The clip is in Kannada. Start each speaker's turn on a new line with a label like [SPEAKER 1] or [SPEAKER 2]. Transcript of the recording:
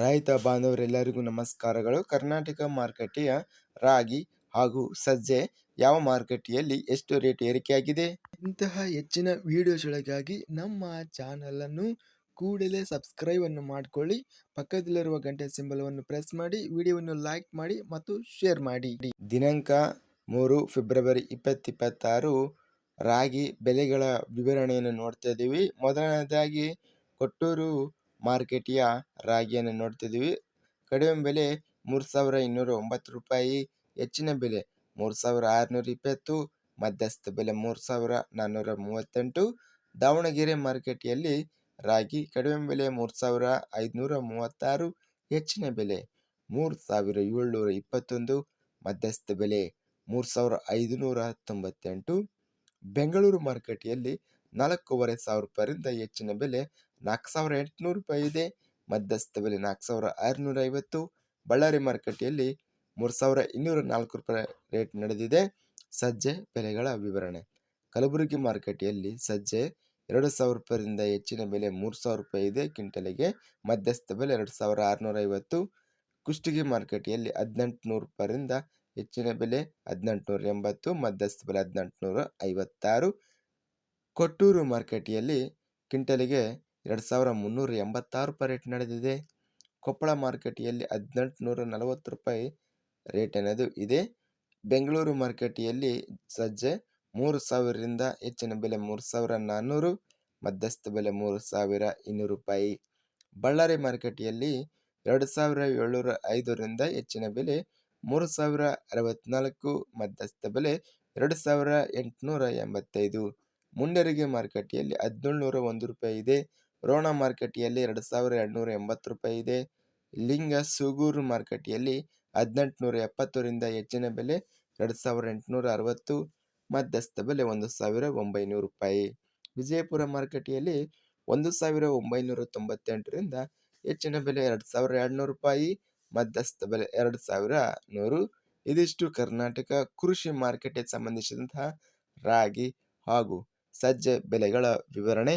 [SPEAKER 1] ರೈತ ಬಾಂಧವರೆಲ್ಲರಿಗೂ ನಮಸ್ಕಾರಗಳು. ಕರ್ನಾಟಕ ಮಾರುಕಟ್ಟೆಯ ರಾಗಿ ಹಾಗೂ ಸಜ್ಜೆ ಯಾವ ಮಾರುಕಟ್ಟೆಯಲ್ಲಿ ಎಷ್ಟು ರೇಟ್ ಏರಿಕೆಯಾಗಿದೆ? ಇಂತಹ ಹೆಚ್ಚಿನ ವಿಡಿಯೋಸ್ಗಳಿಗಾಗಿ ನಮ್ಮ ಚಾನಲನ್ನು ಕೂಡಲೇ ಸಬ್ಸ್ಕ್ರೈಬ್ ಅನ್ನು ಮಾಡಿಕೊಳ್ಳಿ. ಪಕ್ಕದಲ್ಲಿರುವ ಗಂಟೆ ಸಿಂಬಲವನ್ನು ಪ್ರೆಸ್ ಮಾಡಿ, ವಿಡಿಯೋವನ್ನು ಲೈಕ್ ಮಾಡಿ ಮತ್ತು ಶೇರ್ ಮಾಡಿ. ದಿನಾಂಕ ಮೂರು ಫೆಬ್ರವರಿ ಇಪ್ಪತ್ತಿಪ್ಪತ್ತಾರು, ರಾಗಿ ಬೆಲೆಗಳ ವಿವರಣೆಯನ್ನು ನೋಡ್ತಾ ಇದ್ದೀವಿ. ಮೊದಲನೇದಾಗಿ ಕೊಟ್ಟೂರು ಮಾರ್ಕೆಟಿಯ ರಾಗಿಯನ್ನು ನೋಡ್ತಿದ್ದೀವಿ. ಕಡಿಮೆ ಬೆಲೆ ಮೂರು ಸಾವಿರ ಇನ್ನೂರ ಒಂಬತ್ತು ರೂಪಾಯಿ, ಹೆಚ್ಚಿನ ಬೆಲೆ ಮೂರು ಸಾವಿರ ಆರುನೂರ ಇಪ್ಪತ್ತು ಮಧ್ಯಸ್ಥ ಬೆಲೆ ಮೂರು ಸಾವಿರ ನಾನ್ನೂರ ಮೂವತ್ತೆಂಟು ದಾವಣಗೆರೆ ಮಾರ್ಕೆಟಿಯಲ್ಲಿ ರಾಗಿ ಕಡಿಮೆ ಬೆಲೆ ಮೂರು ಸಾವಿರ ಐದುನೂರ ಮೂವತ್ತಾರು ಹೆಚ್ಚಿನ ಬೆಲೆ ಮೂರು ಸಾವಿರ ಏಳ್ನೂರ ಇಪ್ಪತ್ತೊಂದು ಮಧ್ಯಸ್ಥ ಬೆಲೆ ಮೂರು ಸಾವಿರ ಐದುನೂರ ತೊಂಬತ್ತೆಂಟು ಬೆಂಗಳೂರು ಮಾರುಕಟ್ಟೆಯಲ್ಲಿ ನಾಲ್ಕೂವರೆ ಸಾವಿರ ರೂಪಾಯಿಯಿಂದ ಹೆಚ್ಚಿನ ಬೆಲೆ ನಾಲ್ಕು ಸಾವಿರ ಎಂಟುನೂರು ರೂಪಾಯಿ ಇದೆ. ಮಧ್ಯಸ್ಥ ಬೆಲೆ ನಾಲ್ಕು ಸಾವಿರ ಆರುನೂರ ಐವತ್ತು, ಬಳ್ಳಾರಿ ಮಾರುಕಟ್ಟೆಯಲ್ಲಿ ಮೂರು ಸಾವಿರ ಇನ್ನೂರ ನಾಲ್ಕು ರೂಪಾಯಿ ರೇಟ್ ನಡೆದಿದೆ. ಸಜ್ಜೆ ಬೆಲೆಗಳ ವಿವರಣೆ. ಕಲಬುರಗಿ ಮಾರುಕಟ್ಟೆಯಲ್ಲಿ ಸಜ್ಜೆ ಎರಡು ಸಾವಿರ ರೂಪಾಯಿಂದ ಹೆಚ್ಚಿನ ಬೆಲೆ ಮೂರು ಸಾವಿರ ರೂಪಾಯಿ ಇದೆ. ಕ್ವಿಂಟಲಿಗೆ ಮಧ್ಯಸ್ಥ ಬೆಲೆ ಎರಡು ಸಾವಿರ ಆರುನೂರ ಐವತ್ತು, ಕುಷ್ಟಗಿ ಮಾರುಕಟ್ಟೆಯಲ್ಲಿ ಹದಿನೆಂಟು ನೂರು ರೂಪಾಯಿಯಿಂದ ಹೆಚ್ಚಿನ ಬೆಲೆ ಹದಿನೆಂಟು ನೂರ ಎಂಬತ್ತು, ಮಧ್ಯಸ್ಥ ಬೆಲೆ ಹದಿನೆಂಟು ನೂರ ಐವತ್ತಾರು. ಕೊಟ್ಟೂರು ಮಾರುಕಟ್ಟೆಯಲ್ಲಿ ಕ್ವಿಂಟಲಿಗೆ ಎರಡು ಸಾವಿರ ಮುನ್ನೂರ ಎಂಬತ್ತಾರು ರೂಪಾಯಿ ರೇಟ್ ನಡೆದಿದೆ. ಕೊಪ್ಪಳ ಮಾರುಕಟ್ಟೆಯಲ್ಲಿ ಹದಿನೆಂಟು ನೂರ ನಲವತ್ತು ರೂಪಾಯಿ ರೇಟ್ ಅನ್ನೋದು ಇದೆ. ಬೆಂಗಳೂರು ಮಾರುಕಟ್ಟೆಯಲ್ಲಿ ಸಜ್ಜೆ ಮೂರು ಸಾವಿರದಿಂದ ಹೆಚ್ಚಿನ ಬೆಲೆ ಮೂರು ಸಾವಿರ ನಾನ್ನೂರು ಮಧ್ಯಸ್ಥ ಬೆಲೆ ಮೂರು ಸಾವಿರ ಇನ್ನೂರು ರೂಪಾಯಿ. ಬಳ್ಳಾರಿ ಮಾರುಕಟ್ಟೆಯಲ್ಲಿ ಎರಡು ಸಾವಿರ ಏಳ್ನೂರ ಐದರಿಂದ ಹೆಚ್ಚಿನ ಬೆಲೆ ಮೂರು ಸಾವಿರ ಅರವತ್ನಾಲ್ಕು, ಮಧ್ಯಸ್ಥ ಬೆಲೆ ಎರಡು ಸಾವಿರ ಎಂಟುನೂರ ಎಂಬತ್ತೈದು. ಮುಂಡೆರಿಗೆ ಮಾರುಕಟ್ಟೆಯಲ್ಲಿ ಹದಿನೇಳು ನೂರ ಒಂದು ರೂಪಾಯಿ ಇದೆ. ರೋಣ ಮಾರುಕಟ್ಟೆಯಲ್ಲಿ ಎರಡು ಸಾವಿರ ಎರಡುನೂರ ಎಂಬತ್ತು ರೂಪಾಯಿ ಇದೆ. ಲಿಂಗ ಸೂಗೂರು ಮಾರುಕಟ್ಟೆಯಲ್ಲಿ ಹದಿನೆಂಟುನೂರ ಎಪ್ಪತ್ತರಿಂದ ಹೆಚ್ಚಿನ ಬೆಲೆ ಎರಡು ಸಾವಿರದ ಎಂಟುನೂರ ಅರವತ್ತು, ಮಧ್ಯಸ್ಥ ಬೆಲೆ ಒಂದು ಸಾವಿರ ಒಂಬೈನೂರು ರೂಪಾಯಿ. ವಿಜಯಪುರ ಮಾರುಕಟ್ಟೆಯಲ್ಲಿ ಒಂದು ಸಾವಿರ ಒಂಬೈನೂರ ತೊಂಬತ್ತೆಂಟರಿಂದ ಹೆಚ್ಚಿನ ಬೆಲೆ ಎರಡು ಸಾವಿರ ಎರಡುನೂರು ರೂಪಾಯಿ, ಮಧ್ಯಸ್ಥ ಬೆಲೆ ಎರಡು ಸಾವಿರ ನೂರು. ಇದಿಷ್ಟು ಕರ್ನಾಟಕ ಕೃಷಿ ಮಾರ್ಕೆಟ್ಗೆ ಸಂಬಂಧಿಸಿದಂತಹ ರಾಗಿ ಹಾಗೂ ಸಜ್ಜೆ ಬೆಲೆಗಳ ವಿವರಣೆ.